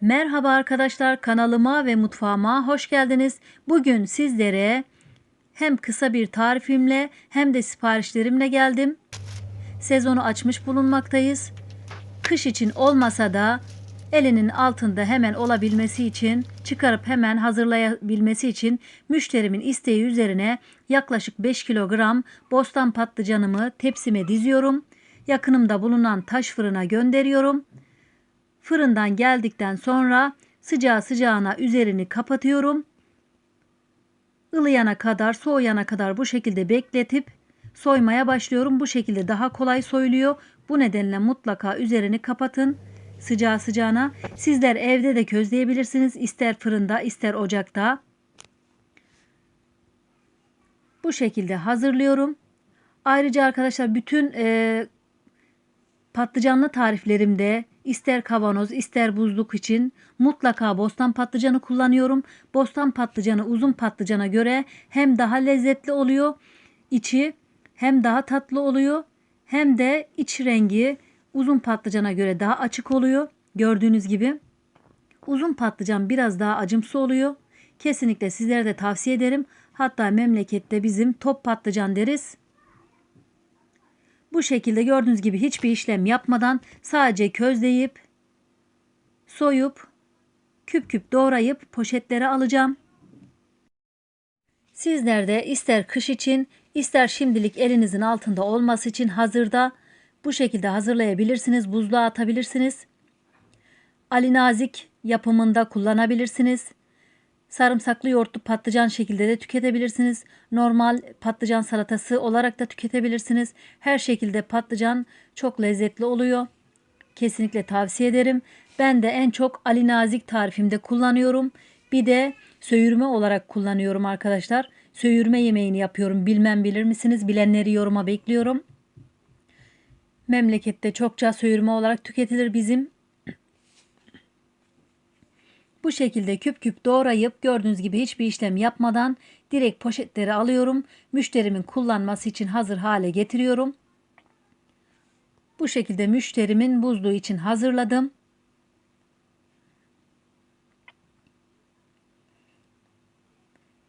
Merhaba arkadaşlar kanalıma ve mutfağıma hoş geldiniz. Bugün sizlere hem kısa bir tarifimle hem de siparişlerimle geldim. Sezonu açmış bulunmaktayız. Kış için olmasa da elinin altında hemen olabilmesi için çıkarıp hemen hazırlayabilmesi için müşterimin isteği üzerine yaklaşık 5 kilogram bostan patlıcanımı tepsime diziyorum. Yakınımda bulunan taş fırına gönderiyorum. Fırından geldikten sonra sıcağı sıcağına üzerini kapatıyorum. Ilıyana kadar, soğuyana kadar bu şekilde bekletip soymaya başlıyorum. Bu şekilde daha kolay soyuluyor. Bu nedenle mutlaka üzerini kapatın sıcağı sıcağına. Sizler evde de közleyebilirsiniz. ister fırında, ister ocakta. Bu şekilde hazırlıyorum. Ayrıca arkadaşlar bütün e, patlıcanlı tariflerimde ister kavanoz ister buzluk için mutlaka bostan patlıcanı kullanıyorum. Bostan patlıcanı uzun patlıcana göre hem daha lezzetli oluyor içi hem daha tatlı oluyor hem de iç rengi uzun patlıcana göre daha açık oluyor. Gördüğünüz gibi uzun patlıcan biraz daha acımsı oluyor. Kesinlikle sizlere de tavsiye ederim. Hatta memlekette bizim top patlıcan deriz. Bu şekilde gördüğünüz gibi hiçbir işlem yapmadan sadece közleyip soyup küp küp doğrayıp poşetlere alacağım. Sizler de ister kış için ister şimdilik elinizin altında olması için hazırda bu şekilde hazırlayabilirsiniz. Buzluğa atabilirsiniz. Ali Nazik yapımında kullanabilirsiniz. Sarımsaklı yoğurtlu patlıcan şekilde de tüketebilirsiniz. Normal patlıcan salatası olarak da tüketebilirsiniz. Her şekilde patlıcan çok lezzetli oluyor. Kesinlikle tavsiye ederim. Ben de en çok Ali Nazik tarifimde kullanıyorum. Bir de söğürme olarak kullanıyorum arkadaşlar. Söğürme yemeğini yapıyorum. Bilmem bilir misiniz? Bilenleri yoruma bekliyorum. Memlekette çokça söğürme olarak tüketilir bizim. Bu şekilde küp küp doğrayıp gördüğünüz gibi hiçbir işlem yapmadan direkt poşetleri alıyorum. Müşterimin kullanması için hazır hale getiriyorum. Bu şekilde müşterimin buzluğu için hazırladım.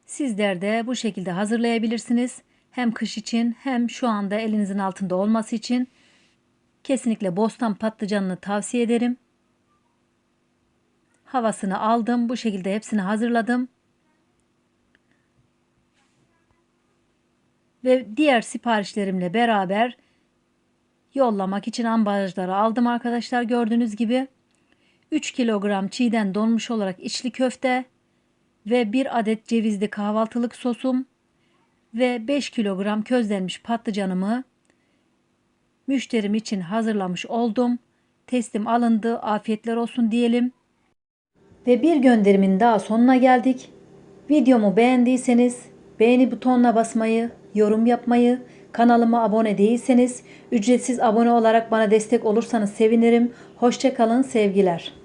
Sizler de bu şekilde hazırlayabilirsiniz. Hem kış için hem şu anda elinizin altında olması için kesinlikle bostan patlıcanını tavsiye ederim havasını aldım. Bu şekilde hepsini hazırladım. Ve diğer siparişlerimle beraber yollamak için ambalajları aldım arkadaşlar. Gördüğünüz gibi 3 kilogram çiğden donmuş olarak içli köfte ve 1 adet cevizli kahvaltılık sosum ve 5 kilogram közlenmiş patlıcanımı müşterim için hazırlamış oldum. Teslim alındı. Afiyetler olsun diyelim. Ve bir gönderimin daha sonuna geldik. Videomu beğendiyseniz beğeni butonuna basmayı, yorum yapmayı, kanalıma abone değilseniz ücretsiz abone olarak bana destek olursanız sevinirim. Hoşçakalın sevgiler.